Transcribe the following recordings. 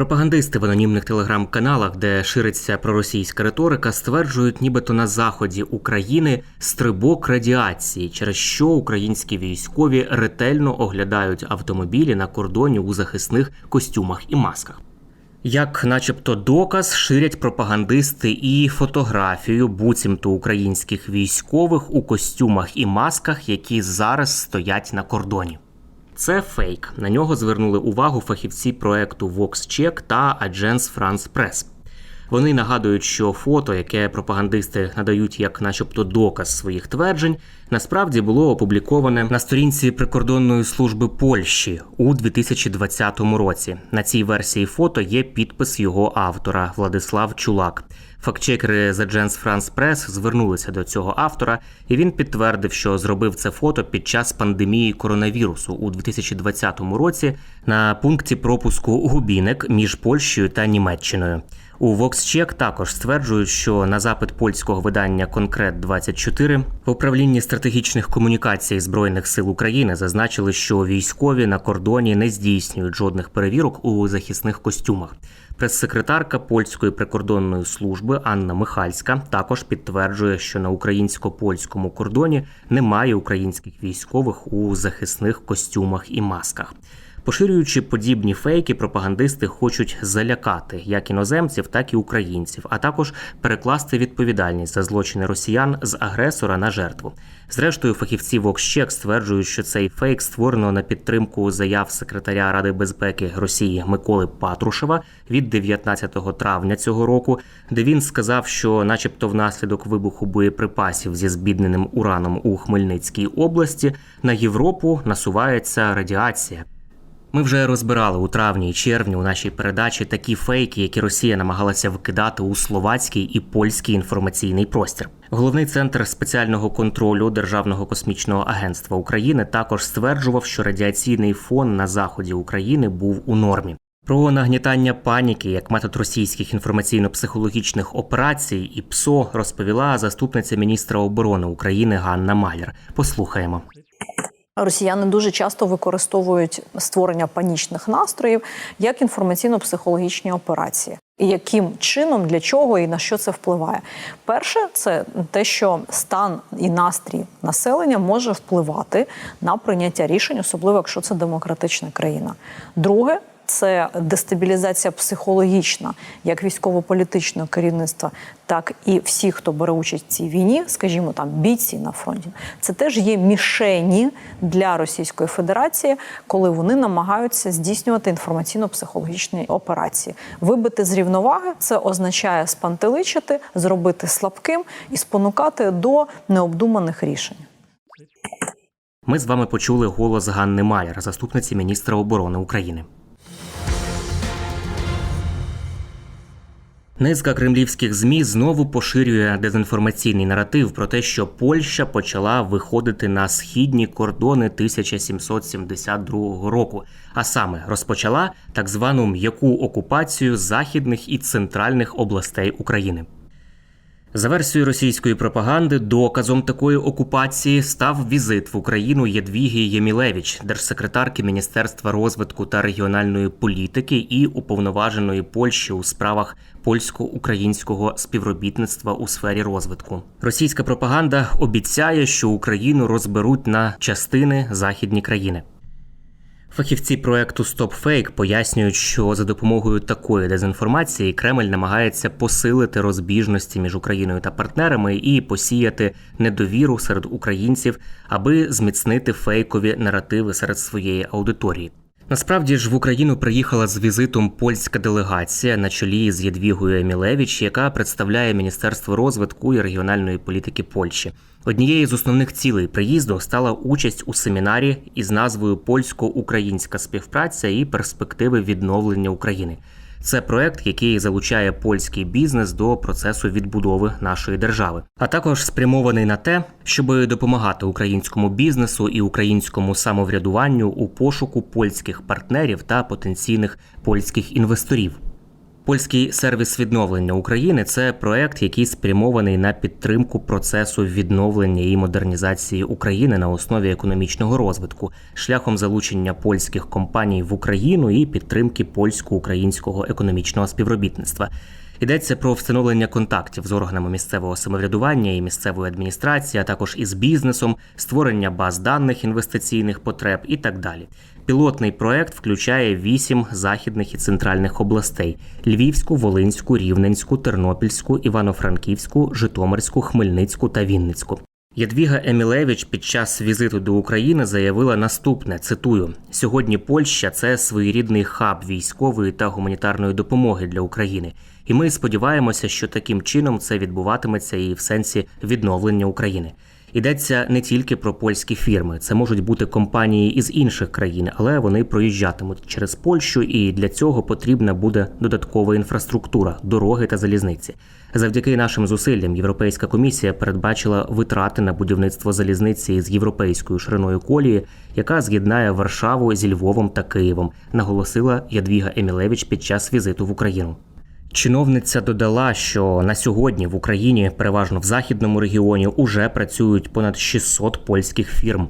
Пропагандисти в анонімних телеграм-каналах, де шириться проросійська риторика, стверджують, нібито на заході України стрибок радіації, через що українські військові ретельно оглядають автомобілі на кордоні у захисних костюмах і масках. Як, начебто, доказ ширять пропагандисти і фотографію буцімто українських військових у костюмах і масках, які зараз стоять на кордоні. Це фейк. На нього звернули увагу фахівці проекту VoxCheck та Agence France Press. Вони нагадують, що фото, яке пропагандисти надають як, начебто, доказ своїх тверджень, насправді було опубліковане на сторінці прикордонної служби Польщі у 2020 році. На цій версії фото є підпис його автора Владислав Чулак. Фактчекери з Agence France Press звернулися до цього автора, і він підтвердив, що зробив це фото під час пандемії коронавірусу у 2020 році на пункті пропуску Губінек між Польщею та Німеччиною. У VoxCheck також стверджують, що на запит польського видання Конкрет 24 в управлінні стратегічних комунікацій збройних сил України зазначили, що військові на кордоні не здійснюють жодних перевірок у захисних костюмах. Прес-секретарка польської прикордонної служби Анна Михальська також підтверджує, що на українсько-польському кордоні немає українських військових у захисних костюмах і масках. Поширюючи подібні фейки, пропагандисти хочуть залякати як іноземців, так і українців, а також перекласти відповідальність за злочини росіян з агресора на жертву. Зрештою, фахівці VoxCheck стверджують, що цей фейк створено на підтримку заяв секретаря Ради безпеки Росії Миколи Патрушева від 19 травня цього року, де він сказав, що, начебто, внаслідок вибуху боєприпасів зі збідненим ураном у Хмельницькій області на Європу насувається радіація. Ми вже розбирали у травні і червні у нашій передачі такі фейки, які Росія намагалася вкидати у словацький і польський інформаційний простір. Головний центр спеціального контролю Державного космічного агентства України також стверджував, що радіаційний фон на заході України був у нормі. Про нагнітання паніки як метод російських інформаційно-психологічних операцій і ПСО розповіла заступниця міністра оборони України Ганна Маляр. Послухаємо. Росіяни дуже часто використовують створення панічних настроїв як інформаційно-психологічні операції. І яким чином, для чого і на що це впливає? Перше, це те, що стан і настрій населення може впливати на прийняття рішень, особливо якщо це демократична країна. Друге, це дестабілізація психологічна, як військово-політичного керівництва, так і всіх, хто бере участь в цій війні, скажімо, там бійці на фронті. Це теж є мішені для Російської Федерації, коли вони намагаються здійснювати інформаційно-психологічні операції. Вибити з рівноваги це означає спантеличити, зробити слабким і спонукати до необдуманих рішень. Ми з вами почули голос Ганни Маляр, заступниці міністра оборони України. Низка кремлівських змі знову поширює дезінформаційний наратив про те, що Польща почала виходити на східні кордони 1772 року, а саме розпочала так звану м'яку окупацію західних і центральних областей України. За версією російської пропаганди, доказом такої окупації став візит в Україну Єдвіги Ємілевич, держсекретарки Міністерства розвитку та регіональної політики і уповноваженої Польщі у справах польсько-українського співробітництва у сфері розвитку. Російська пропаганда обіцяє, що Україну розберуть на частини західні країни. Фахівці проекту StopFake пояснюють, що за допомогою такої дезінформації Кремль намагається посилити розбіжності між Україною та партнерами і посіяти недовіру серед українців, аби зміцнити фейкові наративи серед своєї аудиторії. Насправді ж в Україну приїхала з візитом польська делегація на чолі з Єдвігою Емілевич, яка представляє Міністерство розвитку і регіональної політики Польщі. Однією з основних цілей приїзду стала участь у семінарі із назвою Польсько-українська співпраця і перспективи відновлення України. Це проект, який залучає польський бізнес до процесу відбудови нашої держави, а також спрямований на те, щоб допомагати українському бізнесу і українському самоврядуванню у пошуку польських партнерів та потенційних польських інвесторів. Польський сервіс відновлення України це проект, який спрямований на підтримку процесу відновлення і модернізації України на основі економічного розвитку, шляхом залучення польських компаній в Україну і підтримки польсько-українського економічного співробітництва. Йдеться про встановлення контактів з органами місцевого самоврядування і місцевої адміністрації, а також із бізнесом, створення баз даних інвестиційних потреб і так далі. Пілотний проект включає вісім західних і центральних областей: Львівську, Волинську, Рівненську, Тернопільську, Івано-Франківську, Житомирську, Хмельницьку та Вінницьку. Ядвіга Емілевич під час візиту до України заявила наступне: цитую: сьогодні Польща це своєрідний хаб військової та гуманітарної допомоги для України, і ми сподіваємося, що таким чином це відбуватиметься і в сенсі відновлення України. Йдеться не тільки про польські фірми, це можуть бути компанії із інших країн, але вони проїжджатимуть через Польщу, і для цього потрібна буде додаткова інфраструктура, дороги та залізниці. Завдяки нашим зусиллям Європейська комісія передбачила витрати на будівництво залізниці з європейською шириною колії, яка з'єднає Варшаву зі Львовом та Києвом, наголосила Ядвіга Емілевич під час візиту в Україну. Чиновниця додала, що на сьогодні в Україні, переважно в західному регіоні, уже працюють понад 600 польських фірм.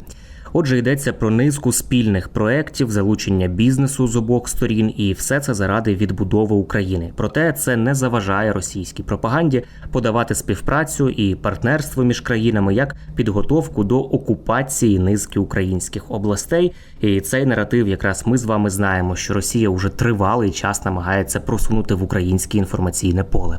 Отже, йдеться про низку спільних проєктів, залучення бізнесу з обох сторін, і все це заради відбудови України. Проте це не заважає російській пропаганді подавати співпрацю і партнерство між країнами як підготовку до окупації низки українських областей. І цей наратив, якраз ми з вами знаємо, що Росія уже тривалий час намагається просунути в українське інформаційне поле.